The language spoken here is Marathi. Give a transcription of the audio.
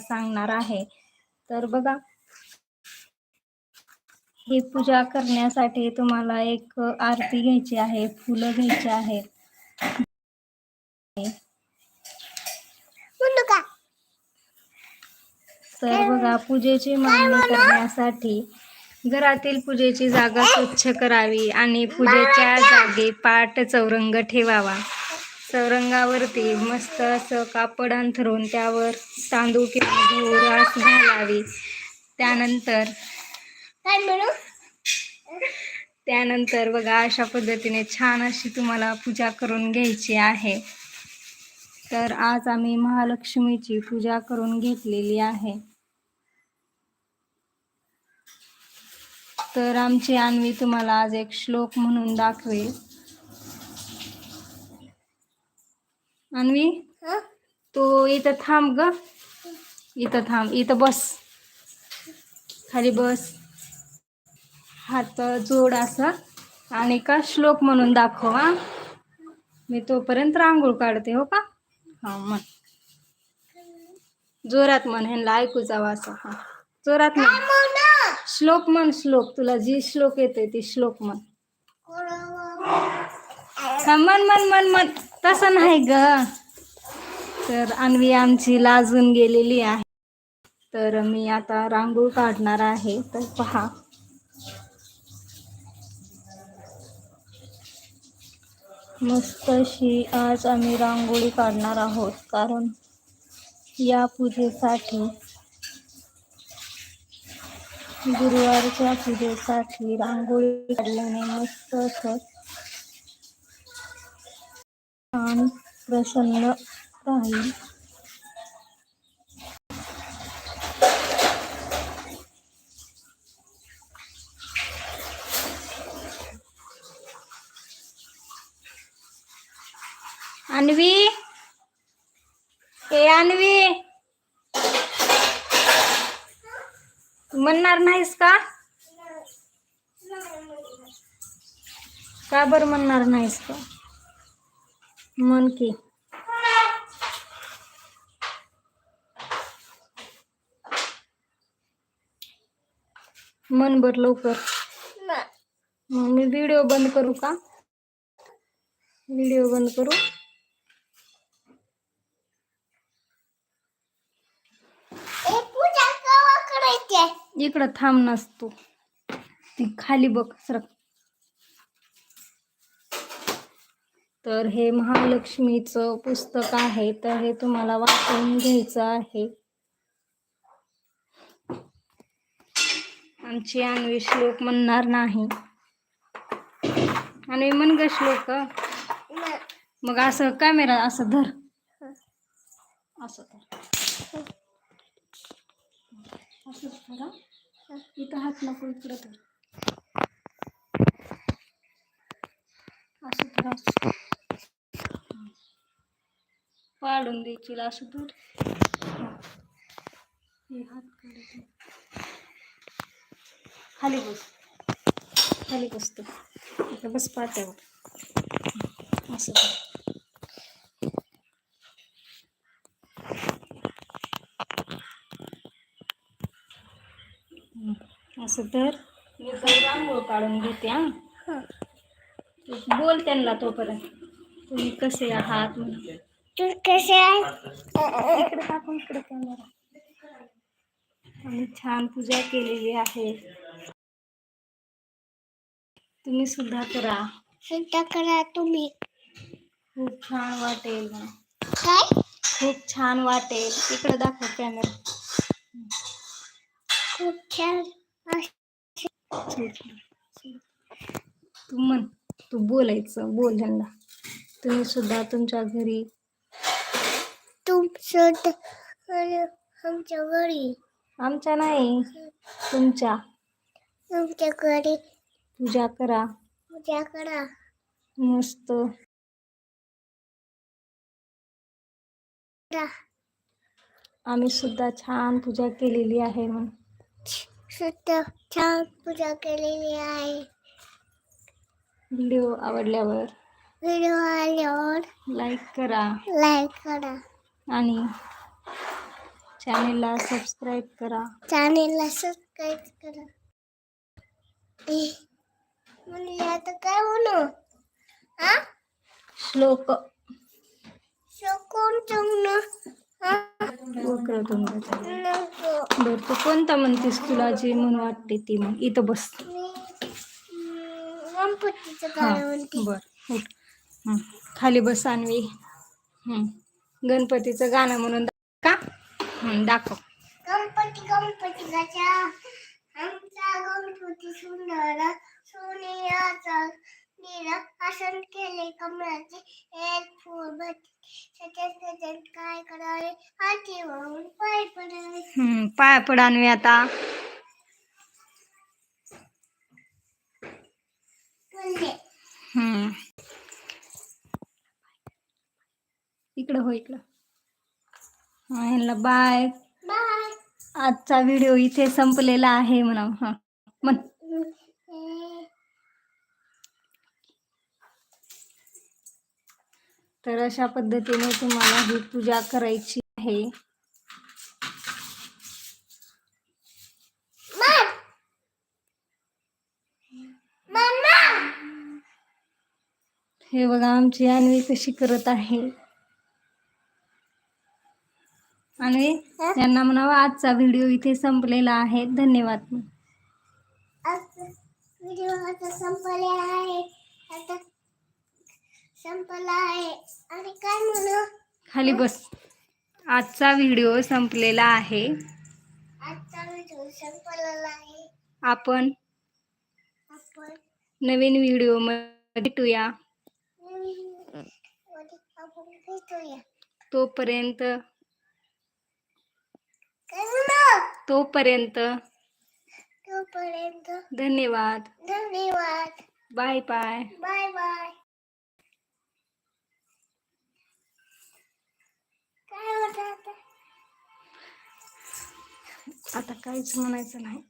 सांगणार आहे. तर बघा ही पूजा करण्यासाठी तुम्हाला एक आरती घ्यायची आहे फुलं घ्यायची आहेत तर बघा पूजेची मांडणी करण्यासाठी घरातील पूजेची जागा स्वच्छ करावी आणि पूजेच्या जागी पाट चौरंग ठेवावा. चौरंगावरती मस्त असं कापड अंथरून त्यावर तांदूळ किंवा गहू रास घालावी. त्यानंतर काय म्हणू? त्यानंतर बघा अशा पद्धतीने छान अशी तुम्हाला पूजा करून घ्यायची आहे. तर आज आम्ही महालक्ष्मीची पूजा करून घेतलेली आहे. तर आमची अन्वी तुम्हाला आज एक श्लोक म्हणून दाखवेल. अन्वी? हं? तो इथं थांब ग. इथं थांब इथं बस. खाली बस. हात जोड असा. आणि का श्लोक म्हणून दाखव हा. मी तोपर्यंत रांगोळ काढते हो का? हा म्हण. जोरात म्हण ह्यांना ऐकू जावं असं हा. जोरात म्हण. श्लोक म्हण श्लोक. तुला जी श्लोक येते ती श्लोक म्हण. हा म्हण म्हण म्हण म्हण. तसं नाही ग. तर अन्वी आमची लाजून गेलेली आहे. तर मी आता रांगोळ काढणार आहे. तर पहा. मस्त अशी आज आम्ही रांगोळी काढणार आहोत. कारण या पूजेसाठी गुरुवारच्या पूजेसाठी रांगोळी काढल्याने मस्त असं छान प्रसन्न राहील. अन्वी? ए अन्वी? म्हणणार नाहीस का? का बरं म्हणणार नाहीस का? म्हण की. मन बर लवकर. मग मी व्हिडिओ बंद करू का? व्हिडिओ बंद करू. इकडं थांब नसतो ती खाली बघ सरक. तर हे महालक्ष्मीचं पुस्तक आहे तर हे तुम्हाला वाचून घ्यायचं आहे. आमची अन्वी श्लोक म्हणणार नाही. आणि म्हण ग श्लोक. मग असं कॅमेरा असं धर. असं धर. असंच धरा. इथं हात नको इकडं धर. असं धर. पाडून द्यायची असं काढ खाली बस. खाली बसतो इथं बस पाट्यावर. असं. असं तर. मी रांगोळ काढून घेते हा. बोल त्यांना तोपर्यंत. तुम्ही कसे आहात? म्हणून. तू कसे आहे इकडे टाकून इकडे कॅमेरा आम्ही छान पूजा केलेली आहे. तुम्ही सुद्धा करा. सुद्धा करा तुम्ही. खूप छान वाटेल. काय? खूप छान वाटेल. इकडे दाखव कॅमेरा खूप छान. तू म्हण तू बोलायचं बोल ह्यांना तुम्ही सुद्धा तुमच्या घरी सुद्धा आमच्या घरी आमच्या नाही तुमच्या तुमच्या घरी पूजा करा. पूजा करा. मस्त. आम्ही सुद्धा छान पूजा केलेली आहे मग सुद्धा छान पूजा केलेली आहे. व्हिडिओ आवडल्यावर व्हिडिओ आल्यावर लाईक करा. लाईक करा. आणि चॅनेलला सबस्क्राईब करा. चॅनेलला सबस्क्राईब करा. ए, म्हणले आता काय म्हणू हा? श्लोक. शकून हा? बरं तू कोणता म्हणतेस तुला जे म्हणून वाटते ती मग इथं बस. हा म्हणते? बर उठ. हं. खाली बस आणवी हं. गणपतीचं गाणं म्हणून का? दाखव. गणपती गणपती गाच्या आमचा गणपती सुंदर सोनियाचा नीरा. आसन केले कमळाचे एक फूल भरते सजन सजन काय करावे? हाती वाहून पाय पडावे पाया पड आणवी आता बोलले हं. इकडं हो इकडं. ह्यांना बाय बाय आजचा व्हिडिओ इथे संपलेला आहे म्हणा हा म्हण तर अशा पद्धतीने तुम्हाला ही पूजा करायची आहे. हे बघा आमची अन्वी कशी करत आहे. आणि यांना म्हणावं आजचा व्हिडिओ इथे संपलेला आहे. धन्यवाद. व्हिडिओ आता संपले आहे. आता संपला आहे. आणि काय म्हणू? खाली बस. आजचा व्हिडिओ संपलेला आहे. आजचा व्हिडिओ संपलेला आहे. आपण आपण नवीन व्हिडिओमध्ये भेटूया. नवीन मध्ये आपण भेटूया. तोपर्यंत तोपर्यंत. तोपर्यंत. धन्यवाद. धन्यवाद. Bye bye. Bye bye. काय होतं आता? आता काहीच म्हणायचं नाही.